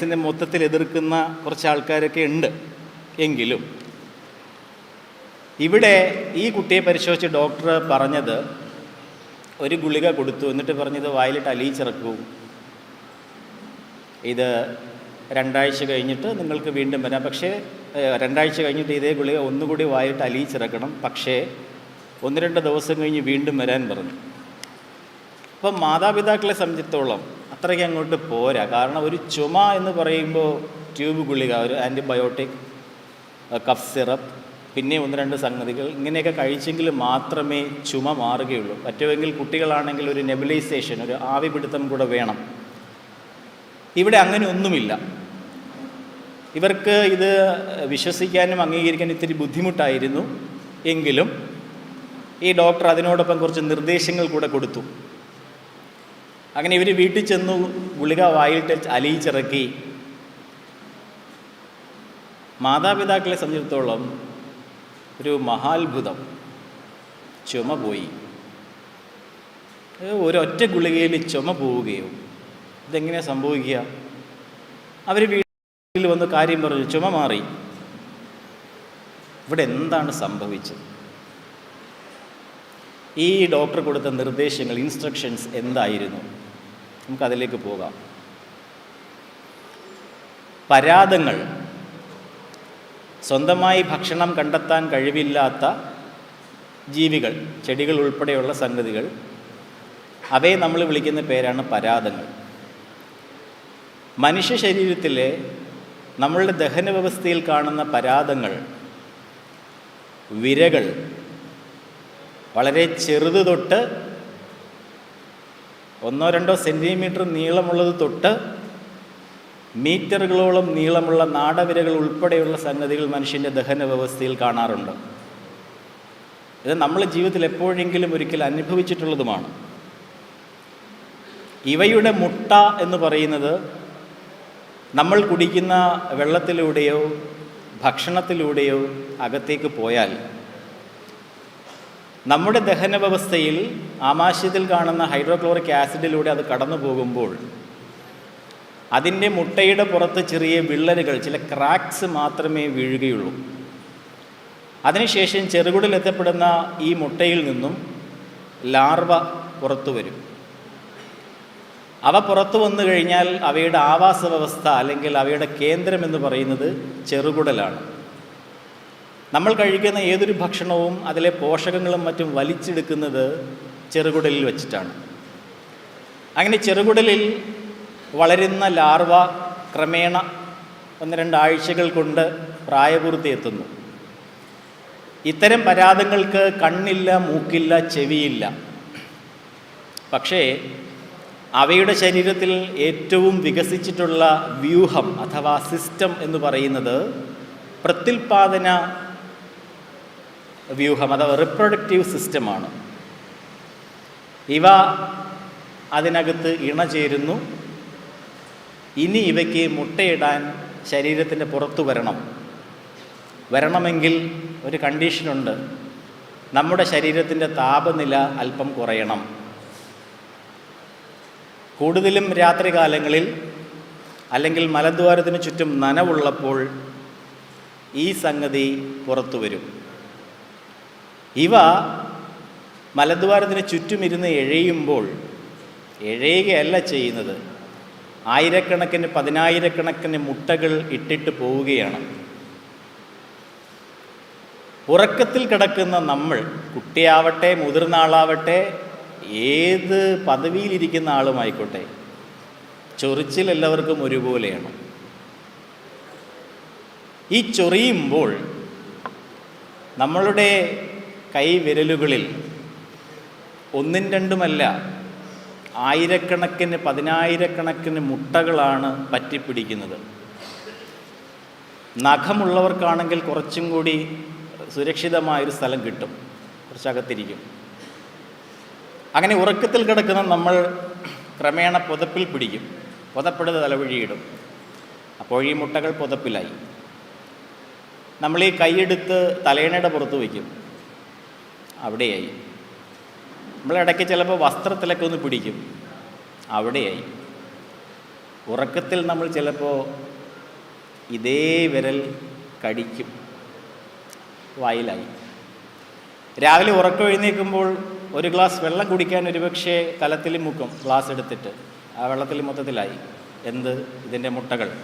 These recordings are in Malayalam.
സയൻസിനെ മൊത്തത്തിൽ എതിർക്കുന്ന കുറച്ച് ആൾക്കാരൊക്കെ ഉണ്ട്. എങ്കിലും ഇവിടെ ഈ കുട്ടിയെ പരിശോധിച്ച് ഡോക്ടർ പറഞ്ഞത് ഒരു ഗുളിക കൊടുത്തു. എന്നിട്ട് പറഞ്ഞത് വായിലിട്ട് അലിയിച്ചിറക്കൂ. ഇത് രണ്ടാഴ്ച കഴിഞ്ഞിട്ട് നിങ്ങൾക്ക് വീണ്ടും വരാം. പക്ഷേ രണ്ടാഴ്ച കഴിഞ്ഞിട്ട് ഇതേ ഗുളിക ഒന്നുകൂടി വായിട്ട് അലിയിച്ചിറക്കണം. പക്ഷേ ഒന്ന് രണ്ട് ദിവസം കഴിഞ്ഞ് വീണ്ടും വരാൻ പറഞ്ഞു. അപ്പം മാതാപിതാക്കളെ സംബന്ധിച്ചിടത്തോളം അത്രയ്ക്ക് അങ്ങോട്ട് പോരാ. കാരണം ഒരു ചുമ എന്ന് പറയുമ്പോൾ ട്യൂബ് ഗുളിക ഒരു ആന്റിബയോട്ടിക് കഫ് സിറപ്പ് പിന്നെ ഒന്ന് രണ്ട് സംഗതികൾ ഇങ്ങനെയൊക്കെ കഴിച്ചെങ്കിൽ മാത്രമേ ചുമ മാറുകയുള്ളൂ. പറ്റുമെങ്കിൽ കുട്ടികളാണെങ്കിൽ ഒരു നെബിലൈസേഷൻ ഒരു ആവി പിടുത്തം കൂടെ വേണം. ഇവിടെ അങ്ങനെ ഒന്നുമില്ല. ഇവർക്ക് ഇത് വിശ്വസിക്കാനും അംഗീകരിക്കാനും ഇത്തിരി ബുദ്ധിമുട്ടായിരുന്നു. എങ്കിലും ഈ ഡോക്ടർ അതിനോടൊപ്പം കുറച്ച് നിർദ്ദേശങ്ങൾ കൂടെ കൊടുത്തു. അങ്ങനെ ഇവർ വീട്ടിൽ ചെന്നു ഗുളിക വായിട്ട് അലിയിച്ചിറക്കി. മാതാപിതാക്കളെ സംബന്ധിച്ചിടത്തോളം ഒരു മഹാത്ഭുതം. ചുമ പോയി. ഒരൊറ്റ ഗുളികയിൽ ചുമ പോവുകയോ? ഇതെങ്ങനെയാണ് സംഭവിക്കുക? അവർ വീട്ടിൽ വന്ന് കാര്യം പറഞ്ഞു ചുമ മാറി. ഇവിടെ എന്താണ് സംഭവിച്ചത്? ഈ ഡോക്ടർ കൊടുത്ത നിർദ്ദേശങ്ങൾ ഇൻസ്ട്രക്ഷൻസ് എന്തായിരുന്നു? നമുക്കതിലേക്ക് പോകാം. പരാതങ്ങൾ. സ്വന്തമായി ഭക്ഷണം കണ്ടെത്താൻ കഴിവില്ലാത്ത ജീവികൾ ചെടികൾ ഉൾപ്പെടെയുള്ള സംഗതികൾ അവയെ നമ്മൾ വിളിക്കുന്ന പേരാണ് പരാതങ്ങൾ. മനുഷ്യ ശരീരത്തിലെ നമ്മളുടെ ദഹന വ്യവസ്ഥയിൽ കാണുന്ന പരാതങ്ങൾ വിരകൾ വളരെ ചെറുത് തൊട്ട് ഒന്നോ രണ്ടോ സെന്റിമീറ്റർ നീളമുള്ളത് തൊട്ട് മീറ്ററുകളോളം നീളമുള്ള നാടവിരകൾ ഉൾപ്പെടെയുള്ള സംഗതികൾ മനുഷ്യന്റെ ദഹന വ്യവസ്ഥയിൽ കാണാറുണ്ട്. ഇത് നമ്മൾ ജീവിതത്തിൽ എപ്പോഴെങ്കിലും ഒരിക്കൽ അനുഭവിച്ചിട്ടുള്ളതുമാണ്. ഇവയുടെ മുട്ട എന്ന് പറയുന്നത് നമ്മൾ കുടിക്കുന്ന വെള്ളത്തിലൂടെയോ ഭക്ഷണത്തിലൂടെയോ അകത്തേക്ക് പോയാൽ നമ്മുടെ ദഹന വ്യവസ്ഥയിൽ ആമാശയത്തിൽ കാണുന്ന ഹൈഡ്രോക്ലോറിക് ആസിഡിലൂടെ അത് കടന്നു പോകുമ്പോൾ അതിന്റെ മുട്ടയുടെ പുറത്ത് ചെറിയ വിള്ളലുകൾ ചില ക്രാക്സ് മാത്രമേ വീഴുകയുള്ളൂ. അതിനുശേഷം ചെറുകുടിൽ എത്തപ്പെടുന്ന ഈ മുട്ടയിൽ നിന്നും ലാർവ പുറത്തു വരും. അവ പുറത്തു വന്നു കഴിഞ്ഞാൽ അവയുടെ ആവാസ വ്യവസ്ഥ അല്ലെങ്കിൽ അവയുടെ കേന്ദ്രം എന്ന് പറയുന്നത് ചെറുകുടലാണ്. നമ്മൾ കഴിക്കുന്ന ഏതൊരു ഭക്ഷണവും അതിലെ പോഷകങ്ങളും മറ്റും വലിച്ചെടുക്കുന്നത് ചെറുകുടലിൽ വെച്ചിട്ടാണ്. അങ്ങനെ ചെറുകുടലിൽ വളരുന്ന ലാർവ ക്രമേണ ഒന്ന് രണ്ടാഴ്ചകൾ കൊണ്ട് പ്രായപൂർത്തി എത്തുന്നു ഇത്തരം പരാതങ്ങൾക്ക് കണ്ണില്ല മൂക്കില്ല ചെവിയില്ല. പക്ഷേ അവയുടെ ശരീരത്തിൽ ഏറ്റവും വികസിച്ചിട്ടുള്ള വ്യൂഹം അഥവാ സിസ്റ്റം എന്ന് പറയുന്നത് പ്രത്യുൽപാദന വ്യൂഹം അഥവാ റിപ്രൊഡക്റ്റീവ് സിസ്റ്റമാണ് ഇവ അതിനകത്ത് ഇണചേരുന്നു. ഇനി ഇവയ്ക്ക് മുട്ടയിടാൻ ശരീരത്തിന്റെ പുറത്തു വരണം. വരണമെങ്കിൽ ഒരു കണ്ടീഷനുണ്ട് നമ്മുടെ ശരീരത്തിന്റെ താപനില അല്പം കുറയണം. കൂടുതലും രാത്രികാലങ്ങളിൽ അല്ലെങ്കിൽ മലദ്വാരത്തിന് ചുറ്റും നനവുള്ളപ്പോൾ ഈ സംഗതി പുറത്തു വരും. ഇവ മലദ്വാരത്തിന് ചുറ്റുമിരുന്ന് എഴയുമ്പോൾ എഴയുകയല്ല ചെയ്യുന്നത്. ആയിരക്കണക്കിന് പതിനായിരക്കണക്കിന് മുട്ടകൾ ഇട്ടിട്ട് പോവുകയാണ്. ഉറക്കത്തിൽ കിടക്കുന്ന നമ്മൾ കുട്ടിയാവട്ടെ മുതിർന്ന ആളാവട്ടെ ഏത് പദവിയിലിരിക്കുന്ന ആളുമായിക്കോട്ടെ ചൊറിച്ചിൽ എല്ലാവർക്കും ഒരുപോലെയാണ്. ഈ ചൊറിയുമ്പോൾ നമ്മളുടെ കൈവിരലുകളിൽ ഒന്നും രണ്ടുമല്ല ആയിരക്കണക്കിന് പതിനായിരക്കണക്കിന് മുട്ടകളാണ് പറ്റിപ്പിടിക്കുന്നത്. നഖമുള്ളവർക്കാണെങ്കിൽ കുറച്ചും കൂടി സുരക്ഷിതമായൊരു സ്ഥലം കിട്ടും കുറച്ചകത്തിരിക്കും. അങ്ങനെ ഉറക്കത്തിൽ കിടക്കുന്ന നമ്മൾ ക്രമേണ പുതപ്പിൽ പിടിക്കും പുതപ്പെടുത് തലവഴിയിടും. അപ്പോൾ ഈ മുട്ടകൾ പുതപ്പിലായി. നമ്മൾ ഈ കൈയെടുത്ത് തലേണയുടെ പുറത്ത് വയ്ക്കും. അവിടെയായി. നമ്മളിടയ്ക്ക് ചിലപ്പോൾ വസ്ത്രത്തിലൊക്കെ ഒന്ന് പിടിക്കും. അവിടെയായി. ഉറക്കത്തിൽ നമ്മൾ ചിലപ്പോൾ ഇതേ വിരൽ കടിക്കും. വായിലായി. രാവിലെ ഉറക്കം എഴുന്നേൽക്കുമ്പോൾ ഒരു ഗ്ലാസ് വെള്ളം കുടിക്കാൻ ഒരുപക്ഷെ തലത്തിൽ മുക്കും. ഗ്ലാസ് എടുത്തിട്ട്. ആ വെള്ളത്തിൽ മൊത്തത്തിലായി. എന്ത്? ഇതിന്റെ മുട്ടകൾ.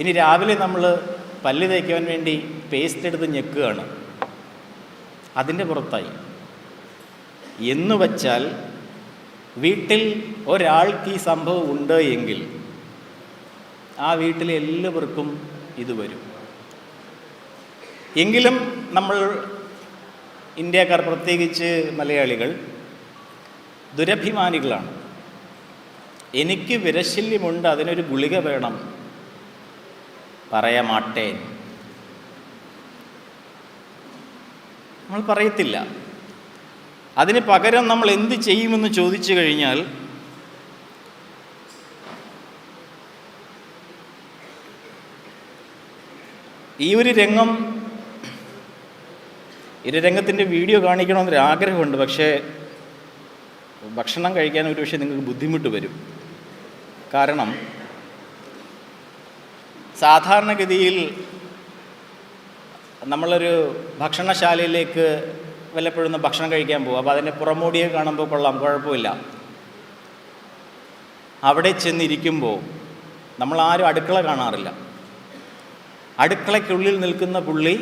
ഇനി രാവിലെ നമ്മൾ പല്ല് തേക്കാൻ വേണ്ടി പേസ്റ്റ് എടുത്ത് ഞെക്കുകയാണ്. അതിന്റെ പുറത്തായി. എന്നു വച്ചാൽ വീട്ടിൽ ഒരാൾക്ക് ഈ സംഭവം ഉണ്ട് എങ്കിൽ ആ വീട്ടിലെ എല്ലാവർക്കും ഇത് വരും. എങ്കിലും നമ്മൾ ഇന്ത്യക്കാർ പ്രത്യേകിച്ച് മലയാളികൾ ദുരഭിമാനികളാണ്. എനിക്ക് വിരശല്യമുണ്ട് അതിനൊരു ഗുളിക വേണം. പറയാമാട്ടേൻ നമ്മൾ പറയത്തില്ല. അതിന് പകരം നമ്മൾ എന്ത് ചെയ്യുമെന്ന് ചോദിച്ചു കഴിഞ്ഞാൽ ഈ ഒരു രംഗം ഇരു രംഗത്തിന്റെ വീഡിയോ കാണിക്കണമെന്നൊരു ആഗ്രഹമുണ്ട്. പക്ഷേ ഭക്ഷണം കഴിക്കാൻ ഒരു പക്ഷേ നിങ്ങൾക്ക് ബുദ്ധിമുട്ട് വരും. കാരണം സാധാരണഗതിയിൽ നമ്മളൊരു ഭക്ഷണശാലയിലേക്ക് വല്ലപ്പോഴും ഒന്ന് ഭക്ഷണം കഴിക്കാൻ പോകും അപ്പോൾ അതിന്റെ പുറമോടിയെ കാണുമ്പോൾ കൊള്ളാം കുഴപ്പമില്ല. അവിടെ ചെന്നിരിക്കുമ്പോൾ ആരും അടുക്കള കാണാറില്ല. അടുക്കളയ്ക്കുള്ളിൽ നിൽക്കുന്ന പുള്ളി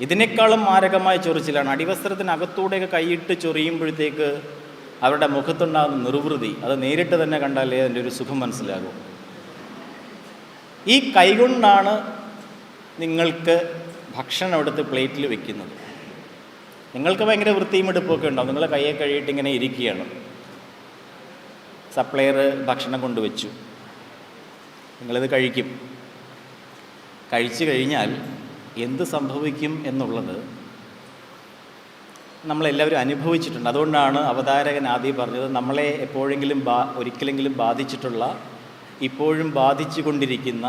ഇതിനേക്കാളും മാരകമായ ചൊറിച്ചിലാണ്. അടിവസ്ത്രത്തിനകത്തൂടെയൊക്കെ കൈയിട്ട് ചൊറിയുമ്പോഴത്തേക്ക് അവരുടെ മുഖത്തുണ്ടാകുന്ന നിർവൃതി അത് നേരിട്ട് തന്നെ കണ്ടാലേ അതിന്റെ ഒരു സുഖം മനസ്സിലാകും. ഈ കൈകൊണ്ടാണ് നിങ്ങൾക്ക് ഭക്ഷണം എടുത്ത് പ്ലേറ്റിൽ വെക്കുന്നത്. നിങ്ങൾക്ക് ഭയങ്കര വൃത്തിയും എടുപ്പൊക്കെ ഉണ്ടാവും. നിങ്ങളെ കയ്യെ കഴിയിട്ട് ഇങ്ങനെ ഇരിക്കുകയാണ്. സപ്ലയർ ഭക്ഷണം കൊണ്ടുവച്ചു. നിങ്ങളിത് കഴിക്കും. കഴിച്ചു കഴിഞ്ഞാൽ എന്ത് സംഭവിക്കും എന്നുള്ളത് നമ്മളെല്ലാവരും അനുഭവിച്ചിട്ടുണ്ട്. അതുകൊണ്ടാണ് അവതാരകൻ ആദ്യം പറഞ്ഞത് നമ്മളെ എപ്പോഴെങ്കിലും ബാ ഒരിക്കലെങ്കിലും ബാധിച്ചിട്ടുള്ള ഇപ്പോഴും ബാധിച്ചു കൊണ്ടിരിക്കുന്ന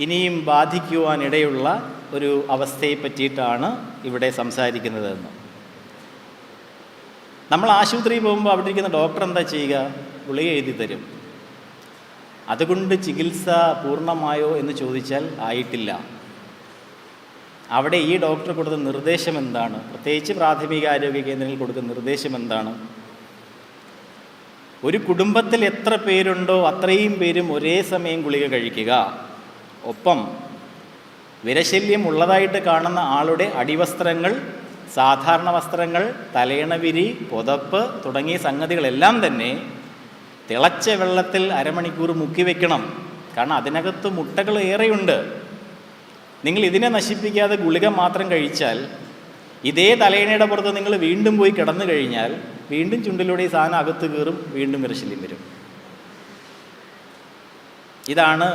ഇനിയും ബാധിക്കുവാനിടയുള്ള ഒരു അവസ്ഥയെ പറ്റിയിട്ടാണ് ഇവിടെ സംസാരിക്കുന്നതെന്ന്. നമ്മൾ ആശുപത്രിയിൽ പോകുമ്പോൾ അവിടെ ഇരിക്കുന്ന ഡോക്ടർ എന്താ ചെയ്യുക? ഗുളിക എഴുതി തരും. അതുകൊണ്ട് ചികിത്സ പൂർണമായോ എന്ന് ചോദിച്ചാൽ ആയിട്ടില്ല. അവിടെ ഈ ഡോക്ടർ കൊടുത്ത നിർദ്ദേശം എന്താണ്? പ്രത്യേകിച്ച് പ്രാഥമിക ആരോഗ്യ കേന്ദ്രങ്ങളിൽ കൊടുക്കുന്ന നിർദ്ദേശം എന്താണ്? ഒരു കുടുംബത്തിൽ എത്ര പേരുണ്ടോ അത്രയും പേരും ഒരേ സമയം ഗുളിക കഴിക്കുക. ഒപ്പം വിരശല്യം ഉള്ളതായിട്ട് കാണുന്ന ആളുടെ അടിവസ്ത്രങ്ങൾ സാധാരണ വസ്ത്രങ്ങൾ തലയണവിരി പുതപ്പ് തുടങ്ങിയ സംഗതികളെല്ലാം തന്നെ തിളച്ച വെള്ളത്തിൽ അരമണിക്കൂർ മുക്കി വെക്കണം. കാരണം അതിനകത്ത് മുട്ടകൾ ഏറെയുണ്ട്. നിങ്ങൾ ഇതിനെ നശിപ്പിക്കാതെ ഗുളിക മാത്രം കഴിച്ചാൽ ഇതേ തലയണയുടെ പുറത്ത് നിങ്ങൾ വീണ്ടും പോയി കിടന്നു കഴിഞ്ഞാൽ വീണ്ടും ചുണ്ടിലൂടെ ഈ സാധനം അകത്ത് കയറും വീണ്ടും വിരശല്യം വരും. ഇതാണ്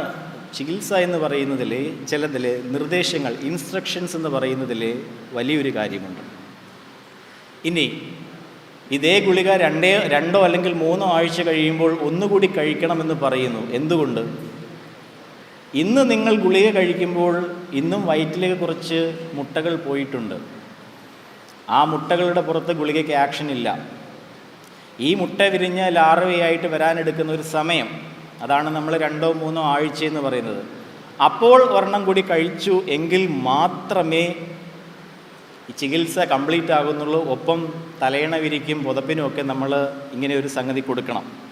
ചികിത്സ എന്ന് പറയുന്നതിൽ ചിലതിൽ നിർദ്ദേശങ്ങൾ ഇൻസ്ട്രക്ഷൻസ് എന്ന് പറയുന്നതിൽ വലിയൊരു കാര്യമുണ്ട്. ഇനി ഇതേ ഗുളിക രണ്ടേ രണ്ടോ അല്ലെങ്കിൽ മൂന്നോ ആഴ്ച കഴിയുമ്പോൾ ഒന്നുകൂടി കഴിക്കണമെന്ന് പറയുന്നു. എന്തുകൊണ്ട്? ഇന്ന് നിങ്ങൾ ഗുളിക കഴിക്കുമ്പോൾ ഇന്നും വയറ്റിലേക്ക് കുറച്ച് മുട്ടകൾ പോയിട്ടുണ്ട്. ആ മുട്ടകളുടെ പുറത്ത് ഗുളികയ്ക്ക് ആക്ഷൻ ഇല്ല. ഈ മുട്ട വിരിഞ്ഞ് ലാർവയായിട്ട് വരാനെടുക്കുന്ന ഒരു സമയം. അതാണ് നമ്മൾ രണ്ടോ മൂന്നോ ആഴ്ച എന്ന് പറയുന്നത്. അപ്പോൾ ഒരെണ്ണം കൂടി കഴിച്ചു എങ്കിൽ മാത്രമേ ഈ ചികിത്സ കംപ്ലീറ്റ് ആകുന്നുള്ളൂ. ഒപ്പം തലയണ വിരിക്കും പുതപ്പിനും ഒക്കെ നമ്മൾ ഇങ്ങനെ ഒരു സംഗതി കൊടുക്കണം.